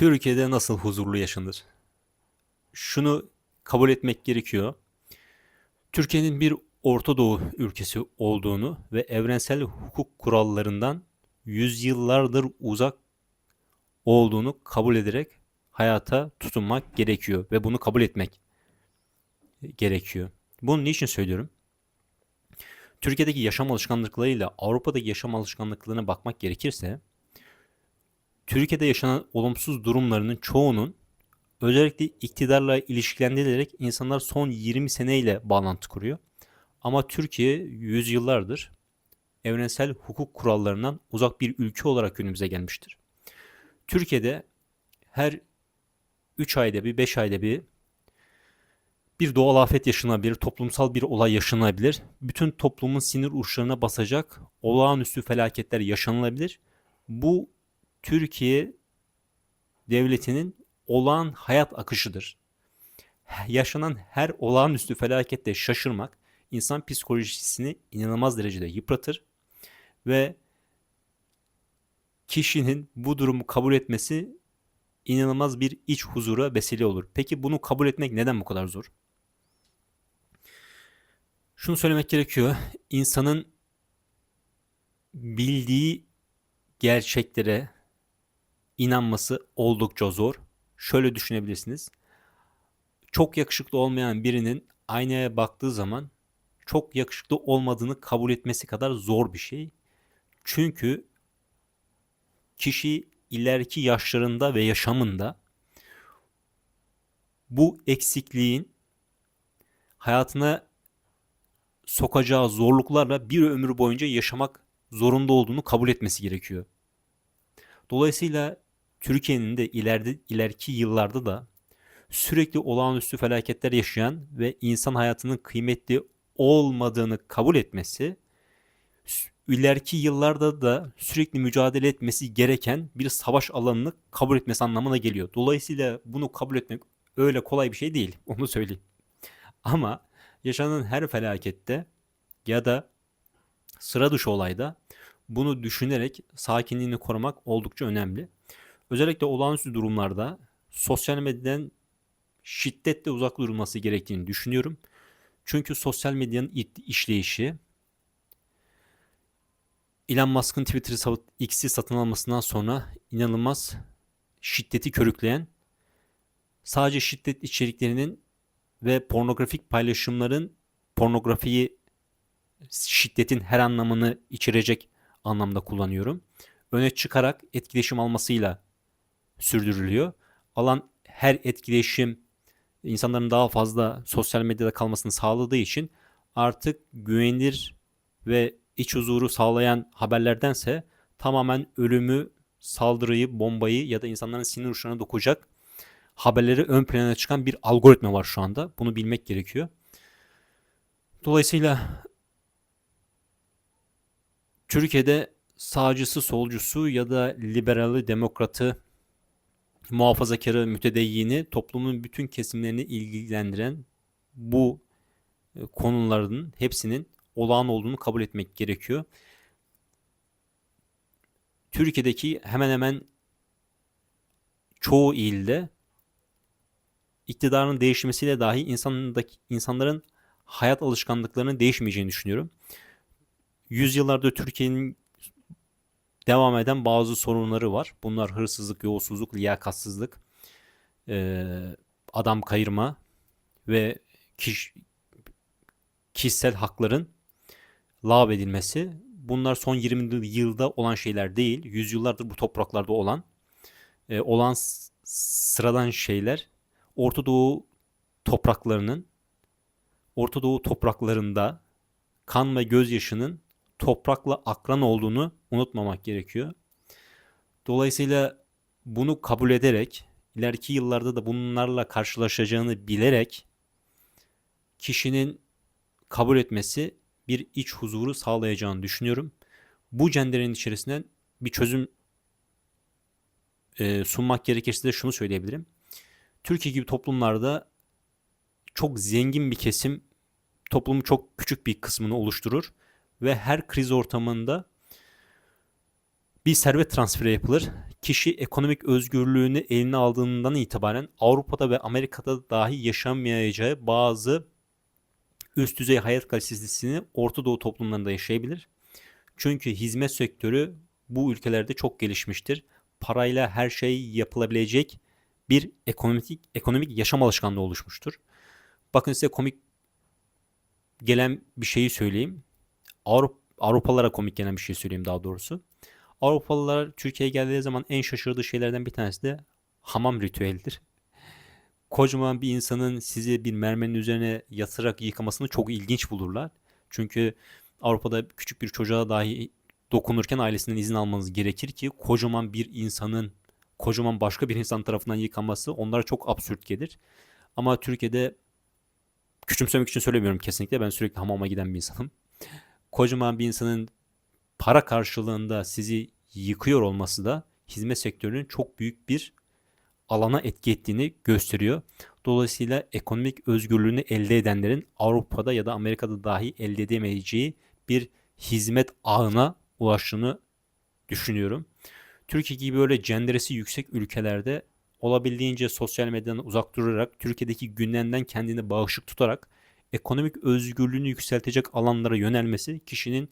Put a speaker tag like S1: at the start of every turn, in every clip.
S1: Türkiye'de nasıl huzurlu yaşanır? Şunu kabul etmek gerekiyor. Türkiye'nin bir Orta Doğu ülkesi olduğunu ve evrensel hukuk kurallarından yüzyıllardır uzak olduğunu kabul ederek hayata tutunmak gerekiyor ve bunu kabul etmek gerekiyor. Bunu niçin söylüyorum? Türkiye'deki yaşam alışkanlıklarıyla Avrupa'daki yaşam alışkanlıklarına bakmak gerekirse Türkiye'de yaşanan olumsuz durumlarının çoğunun özellikle iktidarla ilişkilendirilerek insanlar son 20 seneyle bağlantı kuruyor. Ama Türkiye yüzyıllardır evrensel hukuk kurallarından uzak bir ülke olarak günümüze gelmiştir. Türkiye'de her 3 ayda bir, 5 ayda bir bir doğal afet yaşanabilir, toplumsal bir olay yaşanabilir. Bütün toplumun sinir uçlarına basacak olağanüstü felaketler yaşanılabilir. Bu Türkiye devletinin olağan hayat akışıdır. Yaşanan her olağanüstü felakette şaşırmak insan psikolojisini inanılmaz derecede yıpratır ve kişinin bu durumu kabul etmesi inanılmaz bir iç huzura vesile olur. Peki bunu kabul etmek neden bu kadar zor? Şunu söylemek gerekiyor. İnsanın bildiği gerçeklere inanması oldukça zor. Şöyle düşünebilirsiniz. Çok yakışıklı olmayan birinin aynaya baktığı zaman çok yakışıklı olmadığını kabul etmesi kadar zor bir şey. Çünkü kişi ileriki yaşlarında ve yaşamında bu eksikliğin hayatına sokacağı zorluklarla bir ömür boyunca yaşamak zorunda olduğunu kabul etmesi gerekiyor. Dolayısıyla Türkiye'nin de ileride ileriki yıllarda da sürekli olağanüstü felaketler yaşayan ve insan hayatının kıymetli olmadığını kabul etmesi ileriki yıllarda da sürekli mücadele etmesi gereken bir savaş alanını kabul etmesi anlamına geliyor. Dolayısıyla bunu kabul etmek öyle kolay bir şey değil. Onu söyleyeyim. Ama yaşanan her felakette ya da sıra dışı olayda bunu düşünerek sakinliğini korumak oldukça önemli. Özellikle olağanüstü durumlarda sosyal medyadan şiddetle uzak durulması gerektiğini düşünüyorum. Çünkü sosyal medyanın işleyişi Elon Musk'ın Twitter'ı X'i satın almasından sonra inanılmaz şiddeti körükleyen sadece şiddet içeriklerinin ve pornografik paylaşımların pornografiyi şiddetin her anlamını içerecek anlamda kullanıyorum. Öne çıkarak etkileşim almasıyla sürdürülüyor. Alan her etkileşim insanların daha fazla sosyal medyada kalmasını sağladığı için artık güvenilir ve iç huzuru sağlayan haberlerdense tamamen ölümü, saldırıyı, bombayı ya da insanların sinir uçlarına dokacak haberleri ön plana çıkan bir algoritma var şu anda. Bunu bilmek gerekiyor. Dolayısıyla Türkiye'de sağcısı, solcusu ya da liberali, demokratı, muhafazakarı, mütedeyyini toplumun bütün kesimlerini ilgilendiren bu e, konuların hepsinin olağan olduğunu kabul etmek gerekiyor. Türkiye'deki hemen hemen çoğu ilde iktidarın değişmesiyle dahi insanındaki insanların hayat alışkanlıklarının değişmeyeceğini düşünüyorum. Yüzyıllardır Türkiye'nin devam eden bazı sorunları var. Bunlar hırsızlık, yolsuzluk, liyakatsızlık, adam kayırma ve kiş, kişisel hakların lav edilmesi. Bunlar son 20 yılda olan şeyler değil. Yüzyıllardır bu topraklarda olan olan sıradan şeyler Orta Doğu topraklarının Orta Doğu topraklarında kan ve gözyaşının toprakla akran olduğunu unutmamak gerekiyor. Dolayısıyla bunu kabul ederek ileriki yıllarda da bunlarla karşılaşacağını bilerek kişinin kabul etmesi bir iç huzuru sağlayacağını düşünüyorum. Bu cenderin içerisinden bir çözüm e, sunmak gerekirse de şunu söyleyebilirim. Türkiye gibi toplumlarda çok zengin bir kesim toplumun çok küçük bir kısmını oluşturur ve her kriz ortamında bir servet transferi yapılır. kişi ekonomik özgürlüğünü eline aldığından itibaren Avrupa'da ve Amerika'da dahi yaşanmayacağı bazı üst düzey hayat kalitesini Orta Doğu toplumlarında yaşayabilir. Çünkü hizmet sektörü bu ülkelerde çok gelişmiştir. Parayla her şey yapılabilecek bir ekonomik ekonomik yaşam alışkanlığı oluşmuştur. Bakın size komik gelen bir şeyi söyleyeyim. Avrupa Avrupalılara komik gelen bir şey söyleyeyim daha doğrusu. Avrupalılar Türkiye'ye geldiği zaman en şaşırdığı şeylerden bir tanesi de hamam ritüelidir. Kocaman bir insanın sizi bir mermerin üzerine yatırarak yıkamasını çok ilginç bulurlar. Çünkü Avrupa'da küçük bir çocuğa dahi dokunurken ailesinden izin almanız gerekir ki kocaman bir insanın kocaman başka bir insan tarafından yıkanması onlara çok absürt gelir. Ama Türkiye'de küçümsemek için söylemiyorum kesinlikle. Ben sürekli hamama giden bir insanım. Kocaman bir insanın para karşılığında sizi yıkıyor olması da hizmet sektörünün çok büyük bir alana etki ettiğini gösteriyor. Dolayısıyla ekonomik özgürlüğünü elde edenlerin Avrupa'da ya da Amerika'da dahi elde edemeyeceği bir hizmet ağına ulaştığını düşünüyorum. Türkiye gibi böyle cenderesi yüksek ülkelerde olabildiğince sosyal medyadan uzak durarak Türkiye'deki gündemden kendini bağışık tutarak ekonomik özgürlüğünü yükseltecek alanlara yönelmesi kişinin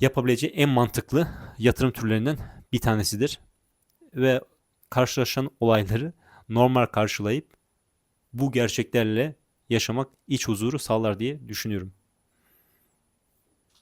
S1: yapabileceği en mantıklı yatırım türlerinden bir tanesidir. Ve karşılaşan olayları normal karşılayıp bu gerçeklerle yaşamak iç huzuru sağlar diye düşünüyorum.